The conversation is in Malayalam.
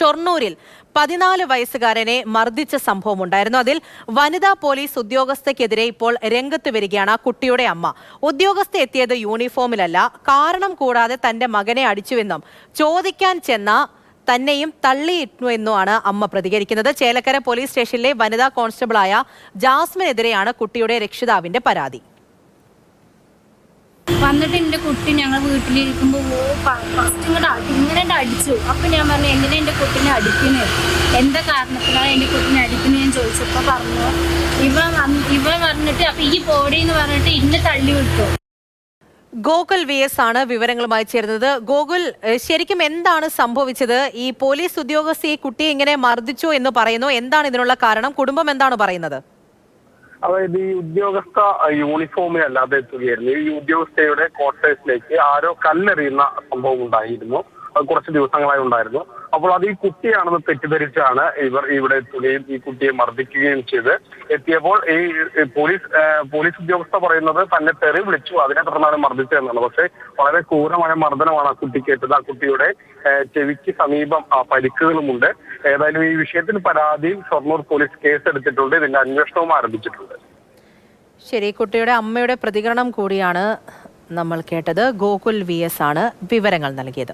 ഷൊർണൂരിൽ പതിനാല് വയസ്സുകാരനെ മർദ്ദിച്ച സംഭവമുണ്ടായിരുന്നു. അതിൽ വനിതാ പോലീസ് ഉദ്യോഗസ്ഥയ്ക്കെതിരെ ഇപ്പോൾ രംഗത്ത് വരികയാണ് ആ കുട്ടിയുടെ അമ്മ. ഉദ്യോഗസ്ഥ എത്തിയത് യൂണിഫോമിലല്ല. കാരണം കൂടാതെ തന്റെ മകനെ അടിച്ചുവെന്നും ചോദിക്കാൻ ചെന്ന തന്നെയും തള്ളിയിട്ടുവെന്നുമാണ് അമ്മ പ്രതികരിക്കുന്നത്. ചേലക്കര പോലീസ് സ്റ്റേഷനിലെ വനിതാ കോൺസ്റ്റബിളായ ജാസ്മിനെതിരെയാണ് കുട്ടിയുടെ രക്ഷിതാവിന്റെ പരാതി. വന്നിട്ട് എന്റെ കുട്ടി ഞങ്ങൾ വീട്ടിലിരിക്കുമ്പോൾ ഓ ഫസ്റ്റ് ഇങ്ങോട്ട് ഇങ്ങനെ അടിച്ചു. അപ്പം ഞാൻ പറഞ്ഞു എങ്ങനെ എന്റെ കുട്ടീനെ അടിക്കുന്നത് എന്താ കാരണത്തിലാണ് എന്റെ കുട്ടീനെ അടിക്കുന്നത് ഞാൻ ചോദിച്ചപ്പോൾ പറഞ്ഞു ഇവ ഇവ പറഞ്ഞിട്ട് അപ്പം ഈ പോടി എന്ന് പറഞ്ഞിട്ട് ഇന്നെ തള്ളി വിട്ടു. ഗോകുൽ വി എസ് ആണ് വിവരങ്ങളുമായി ചേരുന്നത്. ഗോകുൽ ശരിക്കും എന്താണ് സംഭവിച്ചത്? ഈ പോലീസ് ഉദ്യോഗസ്ഥ ഈ കുട്ടിയെ ഇങ്ങനെ മർദ്ദിച്ചു എന്ന് പറയുന്നു. എന്താണ് ഇതിനുള്ള കാരണം? കുടുംബം എന്താണ് പറയുന്നത്? അതായത് ഈ ഉദ്യോഗസ്ഥ യൂണിഫോമിൽ അല്ലാതെ എത്തുകയായിരുന്നു. ഈ ഉദ്യോഗസ്ഥയുടെ ക്വാർട്ടേഴ്സിലേക്ക് ആരോ കല്ലെറിയുന്ന സംഭവം ഉണ്ടായിരുന്നു. അത് കുറച്ച് ദിവസങ്ങളായി ഉണ്ടായിരുന്നു. അപ്പോൾ അത് ഈ കുട്ടിയാണെന്ന് തെറ്റിദ്ധരിച്ചാണ് ഇവർ ഇവിടെ എത്തുകയും ഈ കുട്ടിയെ മർദ്ദിക്കുകയും ചെയ്ത് എത്തിയപ്പോൾ ഈ പോലീസ് പോലീസ് ഉദ്യോഗസ്ഥ പറയുന്നത് തന്നെ തെറി വിളിച്ചു. അതിനെ തുടർന്നാണ് മർദ്ദിച്ചതെന്നാണ്. പക്ഷേ വളരെ ക്രൂരമായ മർദ്ദനമാണ് ആ കുട്ടിക്ക് ഏറ്റത് ആ കുട്ടിയുടെ ചെവിക്ക് സമീപം പരിക്കുകളുമുണ്ട്. ഏതായാലും ഈ വിഷയത്തിൽ പരാതിയിൽ ഷൊർണൂർ പോലീസ് കേസ് എടുത്തിട്ടുണ്ട് ഇതിന്റെ അന്വേഷണവും ആരംഭിച്ചിട്ടുണ്ട്. ശരി കുട്ടിയുടെ അമ്മയുടെ പ്രതികരണം കൂടിയാണ് നമ്മൾ കേട്ടത്. ഗോകുൽ വി എസ് ആണ് വിവരങ്ങൾ നൽകിയത്.